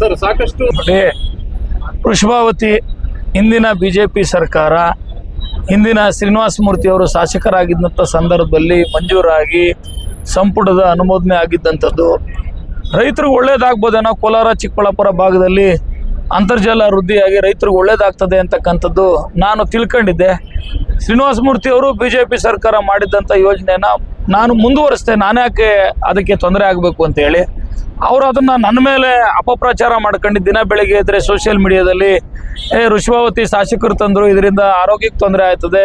Sir, ಸಾಕಷ್ಟು ವೃಷಭಾವತಿ ಹಿಂದಿನ B J P ಸರ್ಕಾರ, ಹಿಂದಿನ ಶ್ರೀನಿವಾಸ ಮೂರ್ತಿ ಅವರು ಶಾಸಕರಾಗಿದ್ದಂಥ ಸಂದರ್ಭದಲ್ಲಿ ಮಂಜೂರಾಗಿ ಸಂಪುಟದ ಅನುಮೋದನೆ ಆಗಿದ್ದಂಥದ್ದು. ರೈತರಿಗೆ ಒಳ್ಳೇದಾಗ್ಬೋದೇನೋ ಕೋಲಾರ, ಚಿಕ್ಕಬಳ್ಳಾಪುರ ಭಾಗದಲ್ಲಿ ಅಂತರ್ಜಲ ವೃದ್ಧಿಯಾಗಿ ರೈತರಿಗೆ ಒಳ್ಳೇದಾಗ್ತದೆ ಅಂತಕ್ಕಂಥದ್ದು ನಾನು ತಿಳ್ಕೊಂಡಿದ್ದೆ. ಶ್ರೀನಿವಾಸ ಮೂರ್ತಿ ಅವರು ಬಿ ಜೆ ಪಿ ಸರ್ಕಾರ ಮಾಡಿದ್ದಂಥ ಯೋಜನೆಯನ್ನು ನಾನು ಮುಂದುವರಿಸ್ತೇನೆ, ನಾನು ಯಾಕೆ ಅದಕ್ಕೆ ತೊಂದರೆ ಆಗಬೇಕು ಅಂತ ಹೇಳಿ ಅವರು ಅದನ್ನ ನನ್ನ ಮೇಲೆ ಅಪಪ್ರಚಾರ ಮಾಡ್ಕೊಂಡು ದಿನ ಬೆಳಿಗ್ಗೆ ಇದ್ರೆ ಸೋಷಿಯಲ್ ಮೀಡಿಯಾದಲ್ಲಿ ಏ ಋಷಭಾವತಿ ಶಾಸಕರು ತಂದರು, ಇದರಿಂದ ಆರೋಗ್ಯಕ್ಕೆ ತೊಂದರೆ ಆಯ್ತದೆ,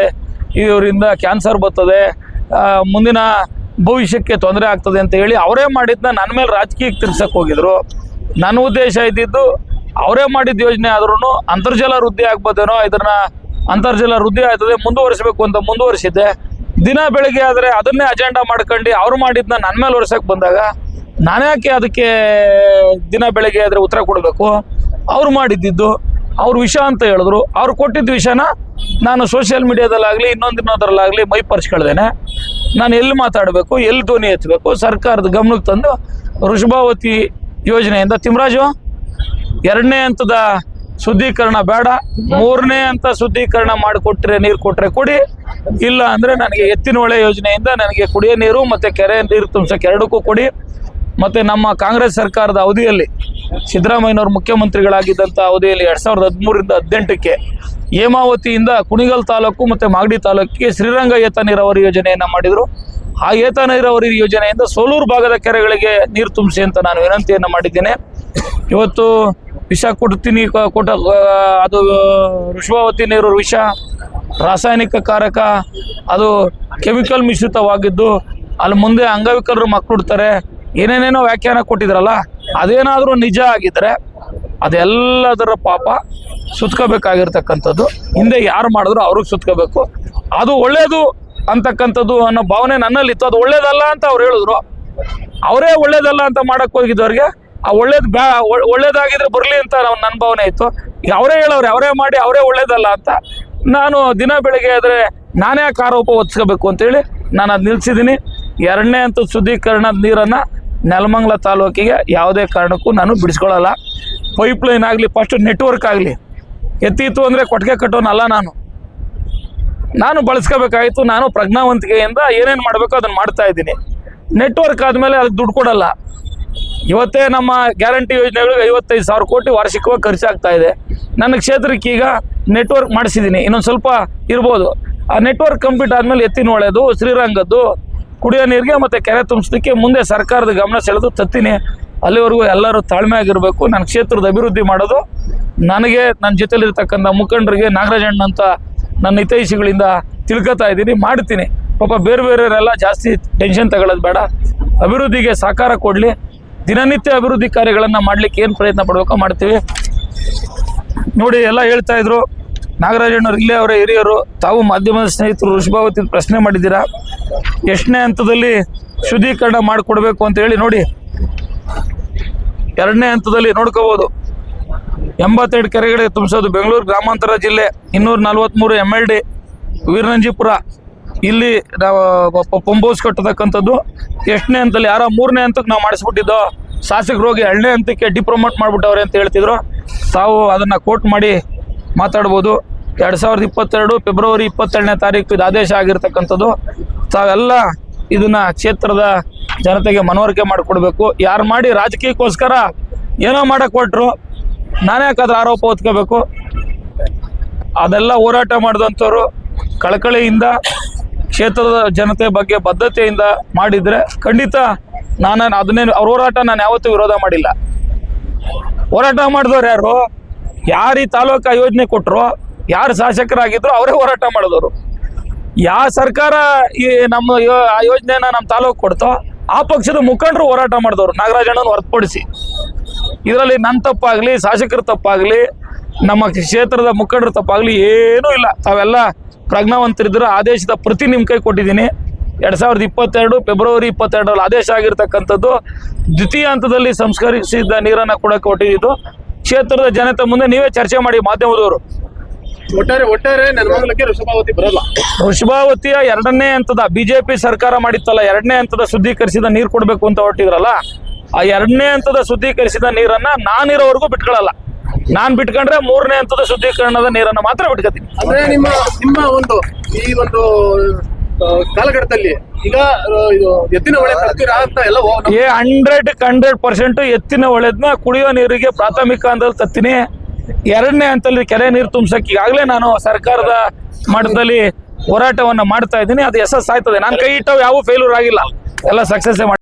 ಇವರಿಂದ ಕ್ಯಾನ್ಸರ್ ಬರ್ತದೆ ಮುಂದಿನ ಭವಿಷ್ಯಕ್ಕೆ ತೊಂದರೆ ಆಗ್ತದೆ ಅಂತ ಹೇಳಿ ಅವರೇ ಮಾಡಿದ್ನ ನನ್ನ ಮೇಲೆ ರಾಜಕೀಯಕ್ಕೆ ತಿರ್ಸಕ್ಕೆ ಹೋಗಿದ್ರು. ನನ್ನ ಉದ್ದೇಶ ಇದ್ದಿದ್ದು, ಅವರೇ ಮಾಡಿದ ಯೋಜನೆ ಆದ್ರೂ ಅಂತರ್ಜಲ ವೃದ್ಧಿ ಆಗ್ಬೋದೇನೋ, ಇದನ್ನ ಅಂತರ್ಜಲ ವೃದ್ಧಿ ಆಯ್ತದೆ, ಮುಂದುವರಿಸಬೇಕು ಅಂತ ಮುಂದುವರಿಸಿದ್ದೆ. ದಿನ ಬೆಳಿಗ್ಗೆ ಆದರೆ ಅದನ್ನೇ ಅಜೆಂಡಾ ಮಾಡ್ಕೊಂಡು ಅವ್ರು ಮಾಡಿದ್ನ ನನ್ನ ಮೇಲೆ ವರ್ಷಕ್ಕೆ ಬಂದಾಗ ನಾನ್ಯಾಕೆ ಅದಕ್ಕೆ ದಿನ ಬೆಳಗ್ಗೆ ಆದರೆ ಉತ್ತರ ಕೊಡಬೇಕು? ಅವ್ರು ಮಾಡಿದ್ದಿದ್ದು, ಅವ್ರ ವಿಷಯ ಅಂತ ಹೇಳಿದ್ರು. ಅವ್ರು ಕೊಟ್ಟಿದ್ದ ವಿಷಯನ ನಾನು ಸೋಷಿಯಲ್ ಮೀಡಿಯಾದಲ್ಲಾಗಲಿ ಇನ್ನೊಂದು ಇನ್ನೊಂದರಲ್ಲಾಗಲಿ ಮೈ ಪರ್ಚ್ಕೊಳ್ದೇನೆ. ನಾನು ಎಲ್ಲಿ ಮಾತಾಡಬೇಕು, ಎಲ್ಲಿ ಧ್ವನಿ ಎತ್ತಬೇಕು, ಸರ್ಕಾರದ ಗಮನಕ್ಕೆ ತಂದು ವೃಷಭಾವತಿ ಯೋಜನೆಯಿಂದ ತಿಮ್ರಾಜು, ಎರಡನೇ ಹಂತದ ಶುದ್ಧೀಕರಣ ಬೇಡ, ಮೂರನೇ ಹಂತ ಶುದ್ಧೀಕರಣ ಮಾಡಿಕೊಟ್ರೆ ನೀರು ಕೊಟ್ಟರೆ ಕೊಡಿ, ಇಲ್ಲ ಅಂದರೆ ನನಗೆ ಎತ್ತಿನ ಹೊಳೆ ಯೋಜನೆಯಿಂದ ನನಗೆ ಕುಡಿಯೋ ನೀರು ಮತ್ತು ಕೆರೆ ನೀರು ತುಂಬಿಸೋಕೆ ಎರಡಕ್ಕೂ ಕೊಡಿ. ಮತ್ತೆ ನಮ್ಮ ಕಾಂಗ್ರೆಸ್ ಸರ್ಕಾರದ ಅವಧಿಯಲ್ಲಿ ಸಿದ್ದರಾಮಯ್ಯನವರು ಮುಖ್ಯಮಂತ್ರಿಗಳಾಗಿದ್ದಂಥ ಅವಧಿಯಲ್ಲಿ ಎರಡ್ ಸಾವಿರದ ಹದಿಮೂರರಿಂದ ಹದಿನೆಂಟಕ್ಕೆ ಹೇಮಾವತಿಯಿಂದ ಕುಣಿಗಲ್ ತಾಲೂಕು ಮತ್ತೆ ಮಾಗಡಿ ತಾಲೂಕಿಗೆ ಶ್ರೀರಂಗ ಏತ ನೀರಾವರಿ ಯೋಜನೆಯನ್ನು ಮಾಡಿದ್ರು. ಆ ಏತ ನೀರಾವರಿ ಯೋಜನೆಯಿಂದ ಸೋಲೂರು ಭಾಗದ ಕೆರೆಗಳಿಗೆ ನೀರು ತುಂಬಿಸಿ ಅಂತ ನಾನು ವಿನಂತಿಯನ್ನು ಮಾಡಿದ್ದೇನೆ. ಇವತ್ತು ವಿಷ ಕೊಡ್ತೀನಿ ಕೊಟ್ಟ ಅದು ವೃಷಭಾವತಿ ನೀರು ವಿಷ, ರಾಸಾಯನಿಕ ಕಾರಕ, ಅದು ಕೆಮಿಕಲ್ ಮಿಶ್ರಿತವಾಗಿದ್ದು, ಅಲ್ಲಿ ಮುಂದೆ ಅಂಗವಿಕಲರು ಮಕ್ಕಳು ಏನೇನೇನೋ ವ್ಯಾಖ್ಯಾನ ಕೊಟ್ಟಿದ್ರಲ್ಲ, ಅದೇನಾದರೂ ನಿಜ ಆಗಿದ್ರೆ ಅದೆಲ್ಲದರ ಪಾಪ ಸುತ್ಕೋಬೇಕಾಗಿರ್ತಕ್ಕಂಥದ್ದು. ಹಿಂದೆ ಯಾರು ಮಾಡಿದ್ರು ಅವ್ರಿಗೆ ಸುತ್ಕೋಬೇಕು. ಅದು ಒಳ್ಳೇದು ಅಂತಕ್ಕಂಥದ್ದು ಅನ್ನೋ ಭಾವನೆ ನನ್ನಲ್ಲಿತ್ತು ಅದು ಒಳ್ಳೇದಲ್ಲ ಅಂತ ಅವ್ರು ಹೇಳಿದ್ರು. ಅವರೇ ಒಳ್ಳೇದಲ್ಲ ಅಂತ ಮಾಡಕ್ಕೆ ಹೋಗಿದ್ದವ್ರಿಗೆ, ಆ ಒಳ್ಳೇದು ಬ್ಯಾ ಒಳ್ಳೇದಾಗಿದ್ರೆ ಬರಲಿ ಅಂತ ನಾವು ನನ್ನ ಭಾವನೆ ಇತ್ತು. ಅವರೇ ಹೇಳೋರು, ಅವರೇ ಮಾಡಿ ಅವರೇ ಒಳ್ಳೇದಲ್ಲ ಅಂತ ನಾನು ದಿನ ಬೆಳಿಗ್ಗೆ ಆದರೆ ನಾನೇ ಕಾರೋಪ ಆರೋಪ ಹೊತ್ಸ್ಕೋಬೇಕು ಅಂತೇಳಿ ನಾನು ಅದು ನಿಲ್ಸಿದ್ದೀನಿ. ಎರಡನೇ ಅಂತ ಶುದ್ಧೀಕರಣದ ನೀರನ್ನು ನೆಲಮಂಗಲ ತಾಲೂಕಿಗೆ ಯಾವುದೇ ಕಾರಣಕ್ಕೂ ನಾನು ಬಿಡಿಸ್ಕೊಳ್ಳಲ್ಲ. ಪೈಪ್ಲೈನ್ ಆಗಲಿ ಫಸ್ಟ್ ನೆಟ್ವರ್ಕ್ ಆಗಲಿ. ಎತ್ತಿತ್ತು ಅಂದರೆ ಕೊಟ್ಟಿಗೆ ಕಟ್ಟೋನಲ್ಲ ನಾನು. ನಾನು ಬಳಸ್ಕೋಬೇಕಾಯಿತು, ನಾನು ಪ್ರಜ್ಞಾವಂತಿಕೆಯಿಂದ ಏನೇನು ಮಾಡಬೇಕು ಅದನ್ನು ಮಾಡ್ತಾ ಇದ್ದೀನಿ. ನೆಟ್ವರ್ಕ್ ಆದಮೇಲೆ ಅದಕ್ಕೆ ದುಡ್ಡು ಕೊಡಲ್ಲ. ಇವತ್ತೇ ನಮ್ಮ ಗ್ಯಾರಂಟಿ ಯೋಜನೆಗಳಿಗೆ ಐವತ್ತೈದು ಸಾವಿರ ಕೋಟಿ ವಾರ್ಷಿಕವಾಗಿ ಖರ್ಚಾಗ್ತಾ ಇದೆ. ನನ್ನ ಕ್ಷೇತ್ರಕ್ಕೆ ಈಗ ನೆಟ್ವರ್ಕ್ ಮಾಡಿಸಿದ್ದೀನಿ. ಇನ್ನೊಂದು ಸ್ವಲ್ಪ ಇರ್ಬೋದು. ಆ ನೆಟ್ವರ್ಕ್ ಕಂಪ್ಲೀಟ್ ಆದಮೇಲೆ ಎತ್ತಿನ ಒಳ್ಳೆಯದು ಶ್ರೀರಂಗದ್ದು ಕುಡಿಯೋ ನೀರಿಗೆ ಮತ್ತು ಕೆರೆ ತುಂಬಿಸೋದಕ್ಕೆ ಮುಂದೆ ಸರ್ಕಾರದ ಗಮನ ಸೆಳೆದು ತತ್ತೀನಿ ಅಲ್ಲಿವರೆಗೂ ಎಲ್ಲರೂ ತಾಳ್ಮೆ ಆಗಿರಬೇಕು. ನನ್ನ ಕ್ಷೇತ್ರದ ಅಭಿವೃದ್ಧಿ ಮಾಡೋದು ನನಗೆ, ನನ್ನ ಜೊತೆಲಿರ್ತಕ್ಕಂಥ ಮುಖಂಡರಿಗೆ ನಾಗರಾಜಣ್ಣ ಅಂತ ನನ್ನ ಹಿತೈಷಿಗಳಿಂದ ತಿಳ್ಕೊತಾ ಇದ್ದೀನಿ, ಮಾಡ್ತೀನಿ. ಪಾಪ ಬೇರೆ ಬೇರೆಯವರೆಲ್ಲ ಜಾಸ್ತಿ ಟೆನ್ಷನ್ ತಗೊಳ್ಳೋದು ಬೇಡ. ಅಭಿವೃದ್ಧಿಗೆ ಸಹಕಾರ ಕೊಡಲಿ. ದಿನನಿತ್ಯ ಅಭಿವೃದ್ಧಿ ಕಾರ್ಯಗಳನ್ನು ಮಾಡಲಿಕ್ಕೆ ಏನು ಪ್ರಯತ್ನ ಪಡಬೇಕೋ ಮಾಡ್ತೀವಿ. ನೋಡಿ, ಎಲ್ಲ ಹೇಳ್ತಾ ಇದ್ರು. ನಾಗರಾಜಣ್ಣವ್ರು ಇಲ್ಲೇ ಅವರ ಹಿರಿಯರು, ತಾವು ಮಾಧ್ಯಮದ ಸ್ನೇಹಿತರು ಋಷಭಾವತಿ ಪ್ರಶ್ನೆ ಮಾಡಿದ್ದೀರಾ? ಎಷ್ಟನೇ ಹಂತದಲ್ಲಿ ಶುದ್ಧೀಕರಣ ಮಾಡಿಕೊಡ್ಬೇಕು ಅಂತ ಹೇಳಿ ನೋಡಿ. ಎರಡನೇ ಹಂತದಲ್ಲಿ ನೋಡ್ಕೋಬೋದು. ಎಂಬತ್ತೆರಡು ಕೆರೆಗಳಿಗೆ ತುಂಬಿಸೋದು ಬೆಂಗಳೂರು ಗ್ರಾಮಾಂತರ ಜಿಲ್ಲೆ, ಇನ್ನೂರ ನಲ್ವತ್ತ್ಮೂರು ಎಂ ಎಲ್ ಡಿ ವೀರನಂಜಿಪುರ. ಇಲ್ಲಿ ನಾವು ಪಂಪೌಸ್ ಕಟ್ಟತಕ್ಕಂಥದ್ದು. ಎಷ್ಟನೇ ಹಂತದಲ್ಲಿ, ಯಾರೋ ಮೂರನೇ ಹಂತಕ್ಕೆ ನಾವು ಮಾಡಿಸ್ಬಿಟ್ಟಿದ್ದೋ ಶಾಸಕರು ಹೋಗಿ ಎರಡನೇ ಹಂತಕ್ಕೆ ಡಿಪ್ರೊಮೋಟ್ ಮಾಡಿಬಿಟ್ಟವ್ರೆ ಅಂತ ಹೇಳ್ತಿದ್ರು. ತಾವು ಅದನ್ನು ಕೋಟ್ ಮಾಡಿ ಮಾತಾಡ್ಬೋದು. ಎರಡು ಸಾವಿರದ ಇಪ್ಪತ್ತೆರಡು ಫೆಬ್ರವರಿ ಇಪ್ಪತ್ತೆರಡನೇ ತಾರೀಕು ಇದು ಆದೇಶ ಆಗಿರ್ತಕ್ಕಂಥದ್ದು. ತಾವೆಲ್ಲ ಇದನ್ನ ಕ್ಷೇತ್ರದ ಜನತೆಗೆ ಮನವರಿಕೆ ಮಾಡಿಕೊಡ್ಬೇಕು. ಯಾರು ಮಾಡಿ ರಾಜಕೀಯಕ್ಕೋಸ್ಕರ ಏನೋ ಮಾಡಕ್ಕೆ ಕೊಟ್ಟರು ನಾನೇ ಯಾಕಾದ್ರೆ ಆರೋಪ ಹೊತ್ಕೋಬೇಕು. ಅದೆಲ್ಲ ಹೋರಾಟ ಮಾಡಿದಂಥವ್ರು ಕಳಕಳಿಯಿಂದ ಕ್ಷೇತ್ರದ ಜನತೆ ಬಗ್ಗೆ ಬದ್ಧತೆಯಿಂದ ಮಾಡಿದರೆ ಖಂಡಿತ ನಾನು ಅದನ್ನೇ ಅವ್ರ ಹೋರಾಟ ನಾನು ಯಾವತ್ತೂ ವಿರೋಧ ಮಾಡಿಲ್ಲ. ಹೋರಾಟ ಮಾಡಿದವ್ರು ಯಾರು? ಯಾರು ಈ ತಾಲೂಕು ಯೋಜನೆ ಕೊಟ್ಟರು ಯಾರು ಶಾಸಕರಾಗಿದ್ರು ಅವರೇ ಹೋರಾಟ ಮಾಡಿದವರು. ಯಾವ ಸರ್ಕಾರ ಈ ನಮ್ಮ ಯೋ- ಆ ಯೋಜನೆನ ನಮ್ಮ ತಾಲೂಕು ಕೊಡ್ತೋ, ಆ ಪಕ್ಷದ ಮುಖಂಡರು ಹೋರಾಟ ಮಾಡಿದವರು ನಾಗರಾಜಣ್ಣನ ಹೊರತುಪಡಿಸಿ. ಇದರಲ್ಲಿ ನನ್ನ ತಪ್ಪಾಗಲಿ, ಶಾಸಕರ ತಪ್ಪಾಗಲಿ, ನಮ್ಮ ಕ್ಷೇತ್ರದ ಮುಖಂಡರ ತಪ್ಪಾಗಲಿ ಏನೂ ಇಲ್ಲ. ತಾವೆಲ್ಲ ಪ್ರಜ್ಞಾವಂತರಿದ್ರೆ ಆದೇಶದ ಪ್ರತಿ ನಿಮ್ಮ ಕೈ ಕೊಟ್ಟಿದ್ದೀನಿ. ಎರಡು ಸಾವಿರದ ಇಪ್ಪತ್ತೆರಡು ಫೆಬ್ರವರಿ ಇಪ್ಪತ್ತೆರಡರಲ್ಲಿ ಆದೇಶ ಆಗಿರ್ತಕ್ಕಂಥದ್ದು, ದ್ವಿತೀಯ ಹಂತದಲ್ಲಿ ಸಂಸ್ಕರಿಸಿದ ನೀರನ್ನು ಕೂಡ ಕೊಟ್ಟಿದ್ದು ಕ್ಷೇತ್ರದ ಜನತೆ ಮುಂದೆ ನೀವೇ ಚರ್ಚೆ ಮಾಡಿ ಮಾಧ್ಯಮದವರು. ಒಟ್ಟಾರೆ ಒಟ್ಟಾರೆ ನೆನಮಂಗಲಕ್ಕೆ ವೃಷಭಾವತಿ ಬರಲ್ಲ. ವೃಷಭಾವತಿಯ ಎರಡನೇ ಹಂತದ ಬಿಜೆಪಿ ಸರ್ಕಾರ ಮಾಡಿತ್ತಲ್ಲ ಎರಡನೇ ಹಂತದ ಶುದ್ಧೀಕರಿಸಿದ ನೀರು ಕೊಡಬೇಕು ಅಂತ ಹೊರಟಿದ್ರಲ್ಲ ಆ ಎರಡನೇ ಹಂತದ ಶುದ್ಧೀಕರಿಸಿದ ನೀರನ್ನ ನಾನಿರೋವರೆಗೂ ಬಿಟ್ಕೊಳ್ಳಲ್ಲ ನಾನ್ ಬಿಟ್ಕೊಂಡ್ರೆ ಮೂರನೇ ಹಂತದ ಶುದ್ಧೀಕರಣದ ನೀರನ್ನ ಮಾತ್ರ ಬಿಟ್ಕೋತೀನಿ. ಅಂದ್ರೆ ನಿಮ್ಮ ನಿಮ್ಮ ಒಂದು ಈ ಒಂದು ಕಾಲಘಟ್ಟದಲ್ಲಿ ಈಗ ಎತ್ತಿನ ಹೊಳೆ ಅಂತ ಎಲ್ಲ ಏ ಹಂಡ್ರೆಡ್ ಹಂಡ್ರೆಡ್ ಪರ್ಸೆಂಟ್ ಎತ್ತಿನ ಹೊಳೆದ್ನ ಕುಡಿಯೋ ನೀರಿಗೆ ಪ್ರಾಥಮಿಕ ಹಂತದಲ್ಲಿ ತತ್ತೀನಿ. ಎರಡನೇ ಹಂತದಲ್ಲಿ ಕೆರೆ ನೀರು ತುಂಬಿಸಕ್ಕೆ ಈಗಾಗಲೇ ನಾನು ಸರ್ಕಾರದ ಮಟ್ಟದಲ್ಲಿ ಹೋರಾಟವನ್ನ ಮಾಡ್ತಾ ಇದ್ದೀನಿ. ಅದು ಯಶಸ್ಸಾಯ್ತದೆ ನನ್ನ ಕೈ ಇಟ್ಟವು ಯಾವ ಫೇಲ್ಯೂರ್ ಆಗಿಲ್ಲ. ಎಲ್ಲ ಸಕ್ಸಸ್ ಮಾಡಿ